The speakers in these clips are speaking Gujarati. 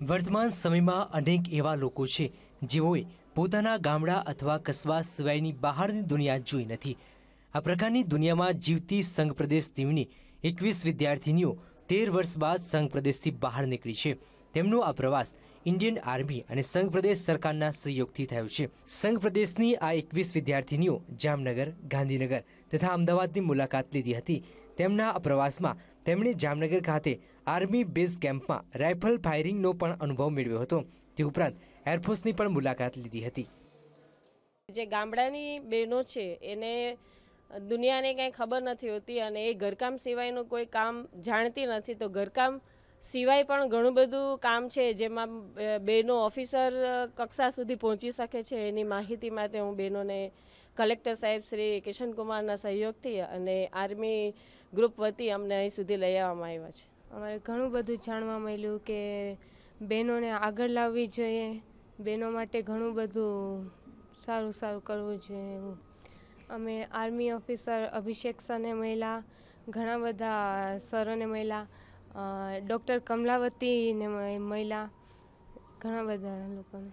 વર્તમાન સમયમાં અનેક એવા લોકો છે, જેઓએ પોતાના ગામડા અથવા કસ્બા સિવાયની બહારની દુનિયા જોઈ નથી. આ પ્રકારની દુનિયામાં જીવતી સંઘ પ્રદેશ દીવની એકવીસ વિદ્યાર્થીનીઓ તેર વર્ષ બાદ સંઘ પ્રદેશથી બહાર નીકળી છે. તેમનો આ પ્રવાસ ઇન્ડિયન આર્મી અને સંઘ પ્રદેશ સરકારના સહયોગથી થયો છે. સંઘ પ્રદેશની આ એકવીસ વિદ્યાર્થીનીઓ જામનગર, ગાંધીનગર તથા અમદાવાદની મુલાકાત લીધી હતી. તેમના આ પ્રવાસમાં તેમણે જામનગર ખાતે આર્મી બેઝ કેમ્પમાં રાઇફલ ફાયરિંગનો પણ અનુભવ મેળવ્યો હતો. તે ઉપરાંત એરફોર્સની પણ મુલાકાત લીધી હતી. જે ગામડાની બહેનો છે, એને દુનિયાને કાંઈ ખબર નથી હોતી અને એ ઘરકામ સિવાયનું કોઈ કામ જાણતી નથી. તો ઘરકામ સિવાય પણ ઘણું બધું કામ છે જેમાં બેનો ઓફિસર કક્ષા સુધી પહોંચી શકે છે. એની માહિતી માટે હું બહેનોને કલેક્ટર સાહેબ શ્રી કિશનકુમારના સહયોગથી અને આર્મી ગ્રુપ વતી અમને અહીં સુધી લઈ આવવામાં આવ્યા છે. અમારે ઘણું બધું જાણવા મળ્યું કે બહેનોને આગળ લાવવી જોઈએ. બહેનો માટે ઘણું બધું સારું સારું કરવું જોઈએ એવું. અમે આર્મી ઓફિસર અભિષેક સરને મળ્યા, ઘણા બધા સરોને મળ્યા. ડૉક્ટર કમલાવતીને મ- મળ્યા ઘણા બધા લોકોને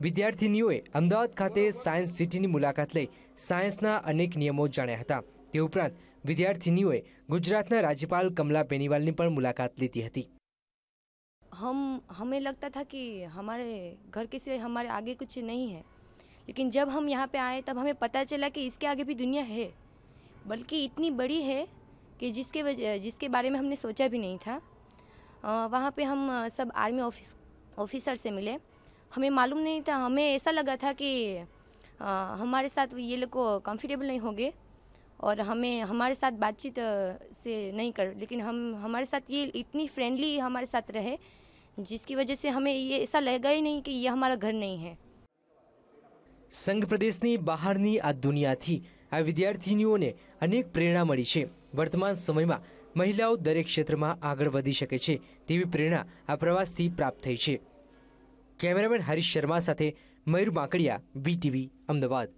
વિદ્યાર્થીનીઓએ અમદાવાદ ખાતે સાયન્સ સિટીની મુલાકાત લઈ સાયન્સના અનેક નિયમો જાણ્યા હતા તે ઉપરાંત વિદ્યાર્થીનીઓએ ગુજરાતના રાજ્યપાલ કમલા બેનીવાલની પણ મુલાકાત લીધી હતી हम हमें लगता था कि हमारे घर के सिवाय हमारे आगे कुछ नहीं है लेकिन जब हम यहाँ पे आए तब हमें पता चला कि इसके आगे भी दुनिया है बल्कि इतनी बड़ी है कि जिसके वजह जिसके बारे में हमने सोचा भी नहीं था अ, वहाँ पे हम अ, सब आर्मी ऑफिस ऑफिसर से मिले हमें मालूम नहीं था हमें ऐसा लगा था कि अ, हमारे साथ ये लोग को कंफर्टेबल नहीं होंगे और हमें हमारे साथ बातचीत अ, से नहीं कर लेकिन हम हमारे साथ ये इतनी फ्रेंडली हमारे साथ रहे जिसकी वजह से हमें ये ऐसा लगा ही नहीं कि ये हमारा घर नहीं है સંઘ પ્રદેશની બહારની આ દુનિયાથી આ વિદ્યાર્થીનીઓને અનેક પ્રેરણા મળી છે વર્તમાન સમયમાં મહિલાઓ દરેક ક્ષેત્રમાં આગળ વધી શકે છે તેવી પ્રેરણા આ પ્રવાસથી પ્રાપ્ત થઈ છે. કેમેરામેન હરીશ શર્મા સાથે મયુર માકડિયા વીટીવી અમદાવાદ.